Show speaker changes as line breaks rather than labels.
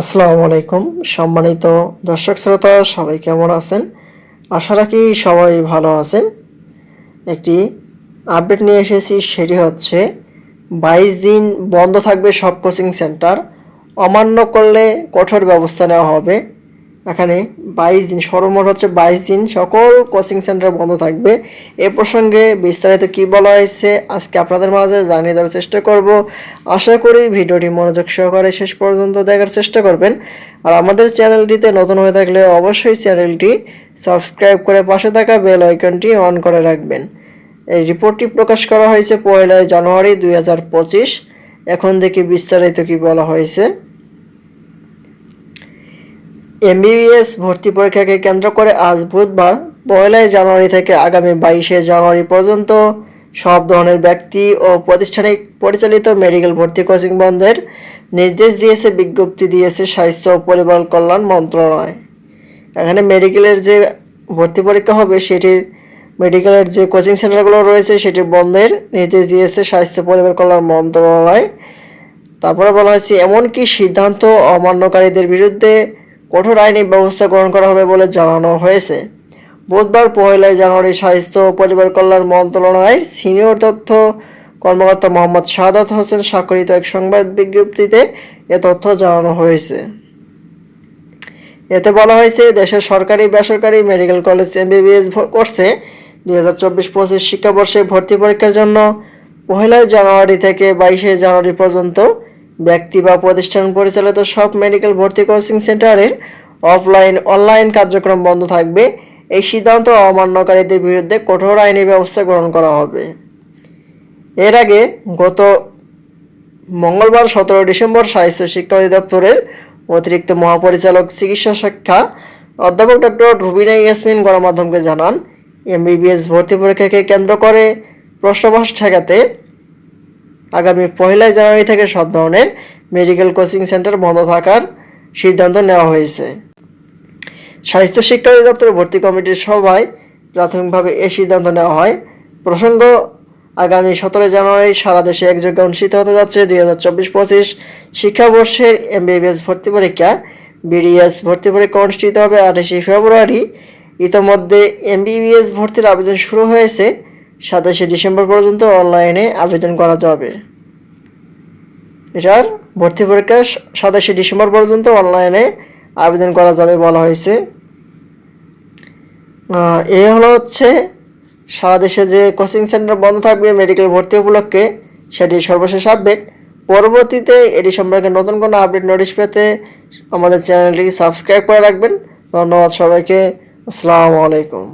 আসসালামু আলাইকুম। সম্মানিত দর্শক শ্রোতা, সবাই কেমন আছেন? আশা রাখি সবাই ভালো আছেন। একটি আপডেট নিয়ে এসেছি, সেটি হচ্ছে বাইশ দিন বন্ধ থাকবে সব কোচিং সেন্টার অমান্য করলে কঠোর ব্যবস্থা নেওয়া হবে। এখানে বাইশ দিন, সর্বমোট হচ্ছে বাইশ দিন সকল কোচিং সেন্টার বন্ধ থাকবে। এ প্রসঙ্গে বিস্তারিত কি বলা হয়েছে, আজকে আপনাদের মাঝে জানিয়ে দেওয়ার চেষ্টা করব। আশা করি ভিডিওটি মনোযোগ সহকারে শেষ পর্যন্ত দেখার চেষ্টা করবেন। আর আমাদের চ্যানেলটিতে নতুন হয়ে থাকলে অবশ্যই চ্যানেলটি সাবস্ক্রাইব করে পাশে থাকা বেল আইকনটি অন করে রাখবেন। এই রিপোর্টটি প্রকাশ করা হয়েছে পয়লা জানুয়ারি দুই হাজার পঁচিশ। এখন দেখি বিস্তারিত কি বলা হয়েছে। এমবিবিএস ভর্তি পরীক্ষাকে কেন্দ্র করে আজ বুধবার, পয়লাই জানুয়ারি থেকে আগামী বাইশে জানুয়ারি পর্যন্ত সব ধরনের ব্যক্তি ও প্রতিষ্ঠানিক পরিচালিত মেডিকেল ভর্তি কোচিং বন্ধের নির্দেশ দিয়েছে, বিজ্ঞপ্তি দিয়েছে স্বাস্থ্য ও পরিবার কল্যাণ মন্ত্রণালয়। এখানে মেডিকেলের যে ভর্তি পরীক্ষা হবে, সেটির মেডিকেলের যে কোচিং সেন্টারগুলো রয়েছে, সেটির বন্ধের নির্দেশ দিয়েছে স্বাস্থ্য পরিবার কল্যাণ মন্ত্রণালয়। তারপরে বলা হয়েছে, এমনকি সিদ্ধান্ত অমান্যকারীদের বিরুদ্ধে কঠোর আইনি ব্যবস্থা গ্রহণ করা হবে বলে জানানো হয়েছে। বুধবার পহেলা জানুয়ারি স্বাস্থ্য ও পরিবার কল্যাণ মন্ত্রণালয়ের সিনিয়র তথ্য কর্মকর্তা মোহাম্মদ সাদাত হোসেন স্বাক্ষরিত এক সংবাদ বিজ্ঞপ্তিতে এ তথ্য জানানো হয়েছে। এতে বলা হয়েছে, দেশের সরকারি, বেসরকারি মেডিকেল কলেজ এমবিবিএস কোর্সে দুই হাজার চব্বিশ পঁচিশ শিক্ষাবর্ষে ভর্তি পরীক্ষার জন্য পহেলা জানুয়ারি থেকে বাইশে জানুয়ারি পর্যন্ত ব্যক্তি বা প্রতিষ্ঠান পরিচালিত সব মেডিকেল ভর্তি কোচিং সেন্টারের অফলাইন অনলাইন কার্যক্রম বন্ধ থাকবে। এই সিদ্ধান্ত অমান্যকারীদের বিরুদ্ধে কঠোর আইনি ব্যবস্থা গ্রহণ করা হবে। এর আগে গত মঙ্গলবার সতেরো ডিসেম্বর স্বাস্থ্য শিক্ষা অধিদপ্তরের অতিরিক্ত মহাপরিচালক চিকিৎসা শিক্ষা অধ্যাপক ডক্টর রুবিনা ইয়াসমিন গণমাধ্যমকে জানান, এমবিবিএস ভর্তি পরীক্ষাকে কেন্দ্র করে প্রশ্নবাস ঠেকাতে আগামী পহেলাই জানুয়ারি থেকে সব ধরনের মেডিকেল কোচিং সেন্টার বন্ধ থাকার সিদ্ধান্ত নেওয়া হয়েছে। স্বাস্থ্য শিক্ষা অধিদপ্তর ভর্তি কমিটির সভায় প্রাথমিকভাবে এ সিদ্ধান্ত নেওয়া হয়। প্রসঙ্গ, আগামী সতেরো জানুয়ারি সারা দেশে একযোগে অনুষ্ঠিত হতে যাচ্ছে দুই হাজার চব্বিশ পঁচিশ শিক্ষাবর্ষের এমবিবিএস ভর্তি পরীক্ষা। বিডিএস ভর্তি পরীক্ষা অনুষ্ঠিত হবে আঠাশে ফেব্রুয়ারি। ইতোমধ্যে এমবিবিএস ভর্তির আবেদন শুরু হয়েছে। সাতাশে ডিসেম্বর পর্যন্ত অনলাইনে আবেদন করা যাবে। এটার ভর্তি পরীক্ষা সাতাশে ডিসেম্বর পর্যন্ত অনলাইনে আবেদন করা যাবে বলা হয়েছে। এ হলো হচ্ছে সারা দেশে যে কোচিং সেন্টার বন্ধ থাকবে মেডিকেল ভর্তি উপলক্ষে, সেটি সর্বশেষ আপডেট। পরবর্তীতে এটি সম্পর্কে নতুন কোনো আপডেট নোটিশ পেতে আমাদের চ্যানেলটি সাবস্ক্রাইব করে রাখবেন। ধন্যবাদ সবাইকে। আসসালামু আলাইকুম।